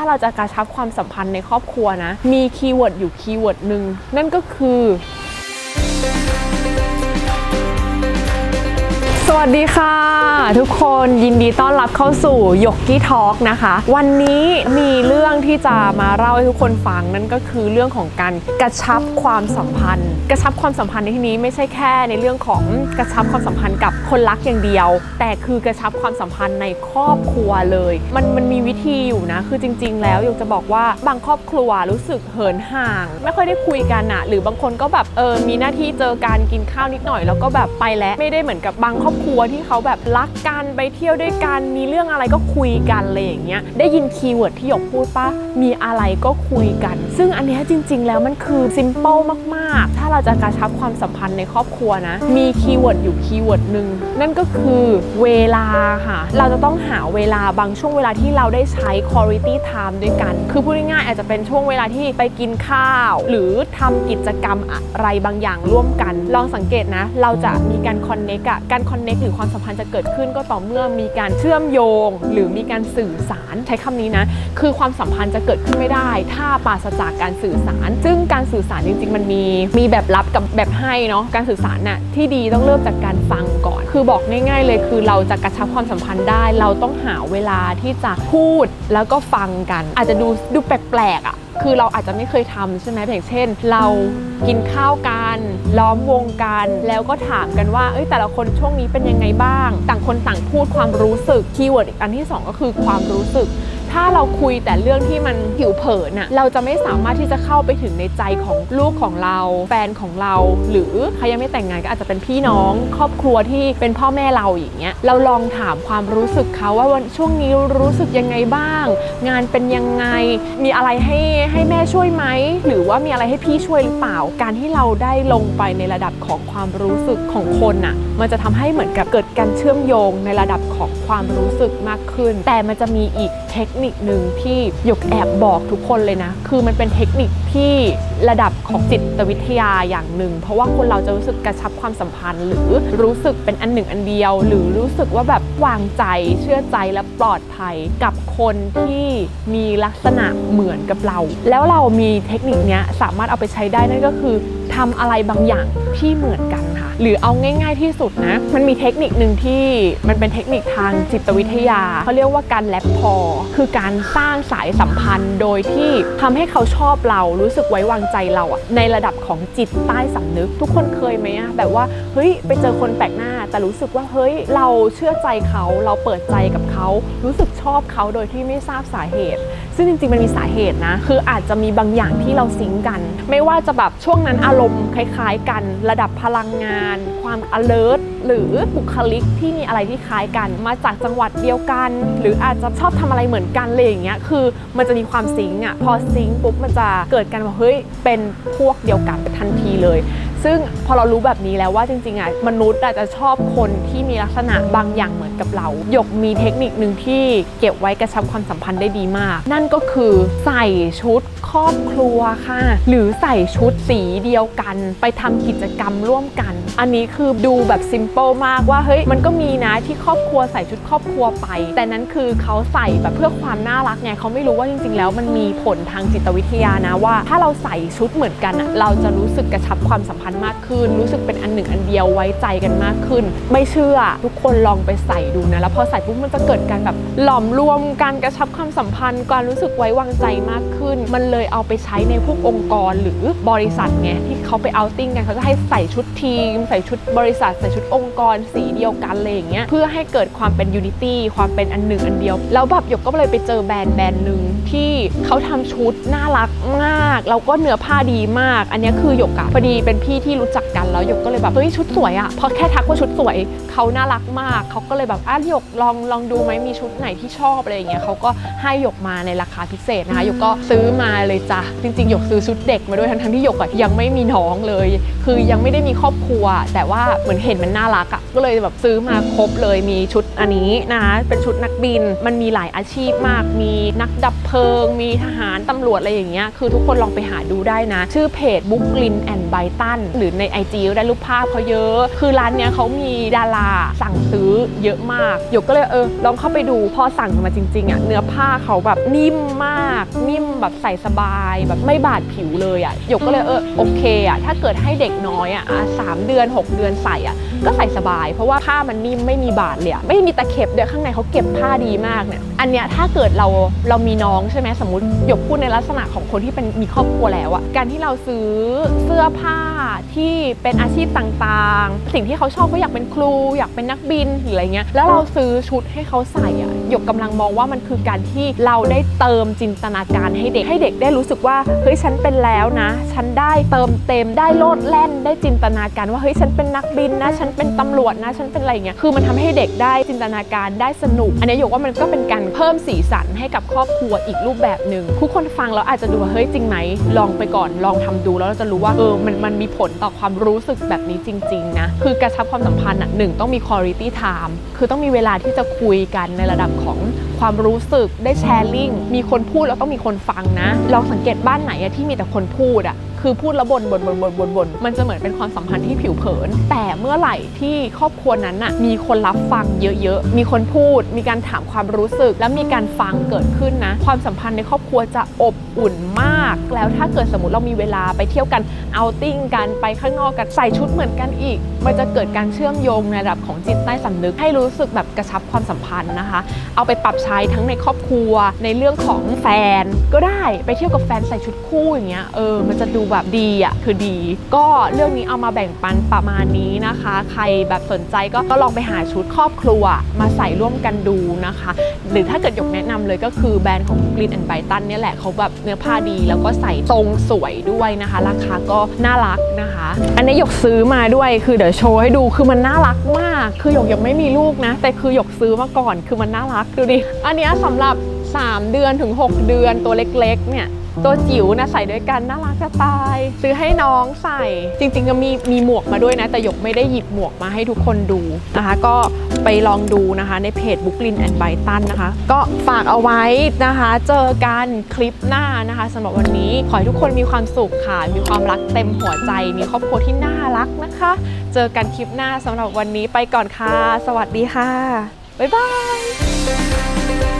ถ้าเราจะกระชับความสัมพันธ์ในครอบครัวนะ มีคีย์เวิร์ดอยู่คีย์เวิร์ดหนึ่งนั่นก็คือ สวัสดีค่ะ ทุกคนยินดีต้อนรับเข้าสู่ยกกี้ทอล์กนะคะ วันนี้มีเรื่องที่จะมาเล่าให้ทุกคนฟังนั่นก็คือเรื่องของการกระชับความสัมพันธ์ กระชับความสัมพันธ์ในที่นี้ไม่ใช่แค่ในเรื่องของกระชับความสัมพันธ์กับคนรักอย่างเดียว แต่คือกระชับความสัมพันธ์ในครอบครัวเลย มันมันมีวิธีอยู่นะ คือจริง ๆ แล้วอยากจะบอกว่าบางครอบครัวรู้สึกเหินห่าง ไม่ค่อยได้คุยกันอะหรือบางคนก็แบบเออมีหน้าที่เจอการกินข้าวนิดหน่อย แล้วก็แบบไปแล้วไม่ได้เหมือนกับบางครอบครัวที่เขาแบบรักกันไปเที่ยวด้วยกัน มีเรื่องอะไรก็คุยกันอะไรอย่างเงี้ยได้ยินคีย์เวิร์ดที่หยกพูดปะมีอะไรก็คุยกัน ซึ่งอันนี้จริง ๆ แล้วมันคือซิมเ l ิลมากๆ ถ้าเราจะกระชับความสัมพันธ์ในครอบครัวนะ มีคีย์เวิร์ดอยู่คีย์เวิร์ดหนึ่งนั่นก็คือเวลาค่ะ เราจะต้องหาเวลาบางช่วงเวลาที่เราได้ใช้ quality time ด้วยกัน คือพูดง่ายๆอาจจะเป็นช่วงเวลาที่ไปกินข้าว หรือทำกิจกรรมอะไรบางอย่างร่วมกัน ลองสังเกตนะ เราจะมีการ connect อะการ n e c t หรือความสัมพันธ์จะเกิดขึ้นก็ต่อเมื่อมีการเชื่อมโยง หรือมีการสื่อสารใช้คำนี้นะ คือความสัมพันธ์จะเกิดขึ้นไม่ได้ ถ้าปราศจากการสื่อสาร ซึ่งการสื่อสารจริง ๆ มันมีมีแบบรับกับแบบให้เนาะการสื่อสารน่ะที่ดีต้องเริ่มจากการฟังก่อน คือบอกง่าย ๆ เลยคือเราจะกระชับความสัมพันธ์ได้ เราต้องหาเวลาที่จะพูดแล้วก็ฟังกัน อาจจะดูดูแปลกๆอะคือเราอาจจะไม่เคยทำใช่ไหมอย่างเช่น เรากินข้าวกันล้อมวงกัน แล้วก็ถามกันว่าเอ้ยแต่ละคนช่วงนี้เป็นป็นยังไงบ้าง ต่างคนต่างพูดความรู้สึกคีย์เวิร์ดอีกอันที่สองก็คือความรู้สึก ถ้าเราคุยแต่เรื่องที่มันผิวเผินน่ะเราจะไม่สามารถที่จะเข้าไปถึงในใจของลูกของเรา แฟนของเรา หรือใครยังไม่แต่งงานก็อาจจะเป็นพี่น้อง ครอบครัวที่เป็นพ่อแม่เราอย่างเงี้ยเราลองถามความรู้สึกเขาว่าวันช่วงนี้รู้สึกยังไงบ้าง งานเป็นยังไง มีอะไรให้ให้แม่ช่วยไหมหรือว่ามีอะไรให้พี่ช่วยหรือเปล่า การที่เราได้ลงไปในระดับของความรู้สึกของคนน่ะมันจะทำให้เหมือนกับเกิดการเชื่อมโยงในระดับของความรู้สึกมากขึ้น แต่มันจะมีอีกเทคนิคหนึ่งที่หยกแอบบอกทุกคนเลยนะ คือมันเป็นเทคนิคที่ระดับของจิตวิทยาอย่างหนึ่ง เพราะว่าคนเราจะรู้สึกกระชับความสัมพันธ์ หรือรู้สึกเป็นอันหนึ่งอันเดียว หรือรู้สึกว่าแบบวางใจเชื่อใจและปลอดภัยกับคนที่มีลักษณะเหมือนกับเรา แล้วเรามีเทคนิคนี้สามารถเอาไปใช้ได้นั่นก็คือ ทำอะไรบางอย่างที่เหมือนกันค่ะ หรือเอาง่าย ๆที่สุดนะ มันมีเทคนิคหนึ่งที่มันเป็นเทคนิคทางจิตวิทยาเขาเรียกว่าการแลปพอ คือการสร้างสายสัมพันธ์โดยที่ทำให้เขาชอบเรารู้สึกไว้วางใจเราอะในระดับของจิตใต้สำนึก ทุกคนเคยไหมอะแบบว่าเฮ้ยไปเจอคนแปลกหน้า แต่รู้สึกว่าเฮ้ยเราเชื่อใจเขาเราเปิดใจกับเขารู้สึกชอบเขาโดยที่ไม่ทราบสาเหตุ ซึ่งจริงๆมันมีสาเหตุนะ คืออาจจะมีบางอย่างที่เราซิงกัน ไม่ว่าจะแบบช่วงนั้นอารมณ์คล้าย ๆ กัน ระดับพลังงาน ความ alert หรือบุคลิกที่มีอะไรที่คล้ายกัน มาจากจังหวัดเดียวกัน หรืออาจจะชอบทำอะไรเหมือนกันเลยอย่างเงี้ย คือมันจะมีความซิงอะ พอซิงปุ๊บมันจะเกิดกันว่าเฮ้ยเป็นพวกเดียวกันทันทีเลย ซึ่งพอเรารู้แบบนี้แล้วว่าจริงๆอะมนุษย์อาจจะชอบคนที่มีลักษณะบางอย่างเหมือนกับเราหยกมีเทคนิคหนึ่งที่เก็บไว้กระชับความสัมพันธ์ได้ดีมาก นั่นก็คือใส่ชุดครอบครัวค่ะ หรือใส่ชุดสีเดียวกัน ไปทำกิจกรรมร่วมกัน อันนี้คือดูแบบซิมเ l ิลมากว่าเฮ้ยมันก็มีนะที่ครอบครัวใส่ชุดครอบครัวไป แต่นั้นคือเขาใส่แบบเพื่อความน่ารักไงเขาไม่รู้ว่าจริง ๆ แล้วมันมีผลทางจิตวิทยานะว่า ถ้าเราใส่ชุดเหมือนกันอะเราจะรู้สึกกระชับความสัมพันธ์มากขึ้น รู้สึกเป็นอันหนึ่งอันเดียวไว้ใจกันมากขึ้น ไม่เชื่อทุกคนลองไปใส่ดูนะ แล้วพอใส่ปุ๊บมันจะเกิดการแบบหลอมรวมการกระชับความสัมพันธ์การรู้สึกไว้วางใจมากขึ้น มันเลยเอาไปใช้ในพวกองค์กรหรือบริษัทไงที่เขาไปเอาติ้งกันเขาจะให้ใส่ชุดทีม ใส่ชุดบริษัท ใส่ชุดองค์กรสีเดียวกันเลยอย่างเงี้ยเพื่อให้เกิดความเป็นยูนิตี้ความเป็นอันหนึ่งอันเดียว แล้วแบบหยกก็เลยไปเจอแบรนด์แบรนด์หนึ่งที่เขาทำชุดน่ารักมาก แล้วก็เนื้อผ้าดีมาก อันนี้คือหยกอะพอดีเป็นพี่ที่รู้จักกันแล้วหยกก็เลยแบบเฮ้ยชุดสวยอะพอแค่ทักว่าชุดสวยเขาน่ารักมากเขาก็เลยแบบอะหยกลองลองดูไหมมีชุดไหนที่ชอบอะไรอย่างเงี้ยเขาก็ให้หยกมาในราคาพิเศษนะคะหยกก็ซื้อมาเลยจ้ะจริงๆหยกซื้อชุดเด็กมาด้วยทั้งๆที่หยกอะยังไม่มีน้องเลย คือยังไม่ได้มีครอบครัว แต่ว่าเหมือนเห็นมันน่ารักอะก็เลยแบบซื้อมาครบเลยมีชุดอันนี้นะคะเป็นชุดนักบินมันมีหลายอาชีพมาก มีนักดับเพลิง มีทหารตำรวจอะไรอย่างเงี้ยคือทุกคนลองไปหาดูได้นะ ชื่อเพจบุ๊กลินแอนด์ไบตันหรือใน IG ได้รูปภาพเขาเยอะ คือร้านเนี้ยเขามีดาราสั่งซื้อเยอะมากหยกก็เลยเออลองเข้าไปดูพอสั่งมาจริงๆอะเนื้อผ้าเขาแบบนิ่มมาก นิ่มแบบใส่สบายแบบไม่บาดผิวเลยอะหยกก็เลยเออโอเคอะถ้าเกิดให้เด็กน้อยอะอะสามเดือน 6 เดือนใส่อะ ก็ใส่สบาย เพราะว่าผ้ามันนิ่มไม่มีบาดเลยไม่มีตะเข็บด้วยข้างในเขาเก็บผ้าดีมากเนี่ยอันเนี้ยถ้าเกิดเราเรามีน้องใช่ไหมสมมติหยกพูดในลักษณะของคนที่เป็นมีครอบครัวแล้วอะการที่เราซื้อเสื้อผ้าที่เป็นอาชีพต่างๆ สิ่งที่เขาชอบเขาอยากเป็นครู อยากเป็นนักบินหรืออะไรเงี้ยแล้วเราซื้อชุดให้เขาใส่อะ หยกกำลังมองว่ามันคือการที่เราได้เติมจินตนาการให้เด็กให้เด็กได้รู้สึกว่าเฮ้ยฉันเป็นแล้วนะ ฉันได้เติมเต็มได้โลดแล่นได้จินตนาการว่าเฮ้ยฉันเป็นนักบินนะ ฉันเป็นตำรวจนะ ฉันเป็นอะไรอย่างเงี้ยคือมันทำให้เด็กได้จินตนาการได้สนุก อันนี้หยกว่ามันก็เป็นการเพิ่มสีสันให้กับครอบครัวอีกรูปแบบหนึ่งผู้คนฟังแล้วอาจจะดูว่าเฮ้ยจริงไหมลองไปก่อนลองทำดูแล้วเราจะรู้ว่าเออมันมันมีผลต่อความรู้สึกแบบนี้จริง ๆ นะ คือกระชับความสัมพันธ์อะหนึ่งต้องมี quality time คือต้องมีเวลาที่จะคุยกันในระดับของความรู้สึกได้แชร์ลิงมีคนพูดแล้วต้องมีคนฟังนะลองสังเกตบ้านไหนที่มีแต่คนพูดอะคือพูดแล้วบ่นบ่นบ่นบนบ่นบ่นมันจะเหมือนเป็นความสัมพันธ์ที่ผิวเผิน แต่เมื่อไหร่ที่ครอบครัวนั้นน่ะมีคนรับฟังเยอะๆ มีคนพูด มีการถามความรู้สึก และมีการฟังเกิดขึ้นนะ ความสัมพันธ์ในครอบครัวจะอบอุ่นมาก แล้วถ้าเกิดสมมติเรามีเวลาไปเที่ยวกันเอาติ้งกันไปข้างนอกกันใส่ชุดเหมือนกันอีก มันจะเกิดการเชื่อมโยงในระดับของจิตใต้สำนึก ให้รู้สึกแบบกระชับความสัมพันธ์นะคะ เอาไปปรับใช้ทั้งในครอบครัวในเรื่องของแฟนก็ได้ไปเที่ยวกับแฟนใส่ชุดคู่อย่างเงี้ยเออมันจะดูแบบดีอะคือดี ก็เรื่องนี้เอามาแบ่งปันประมาณนี้นะคะ ใครแบบสนใจก็ก็ลองไปหาชุดครอบครัวมาใส่ร่วมกันดูนะคะ หรือถ้าเกิดยกแนะนำเลยก็คือแบรนด์ของ Green and b y t o n เนี่ยแหละเขาแบบเนื้อผ้าดีแล้วก็ใส่ทรงสวยด้วยนะคะ ราคาก็น่ารักนะคะ อันนี้หยกซื้อมาด้วยคือเดี๋ยวโชว์ให้ดูคือมันน่ารักมาก คือหยกยังไม่มีลูกนะ แต่คือหยกซื้อมาก่อนคือมันน่ารักดูดิอันนี้ยสำหรับ 3 เดือนถึง 6 เดือนตัวเล็กๆเนี่ย ตัวจิ๋วนะใส่ด้วยกันน่ารักจะตาย ซื้อให้น้องใส่ จริงๆก็มีมีหมวกมาด้วยนะ แต่หยกไม่ได้หยิบหมวกมาให้ทุกคนดูนะคะ ก็ไปลองดูนะคะในเพจ Brooklyn and b y t o n นะคะ ก็ฝากเอาไว้นะคะ เจอกันคลิปหน้านะคะสำหรับวันนี้ ขอให้ทุกคนมีความสุขค่ะ มีความรักเต็มหัวใจ มีครอบครัวที่น่ารักนะคะ เจอกันคลิปหน้าสำหรับวันนี้ไปก่อนค่ะ สวัสดีค่ะบ๊ายบาย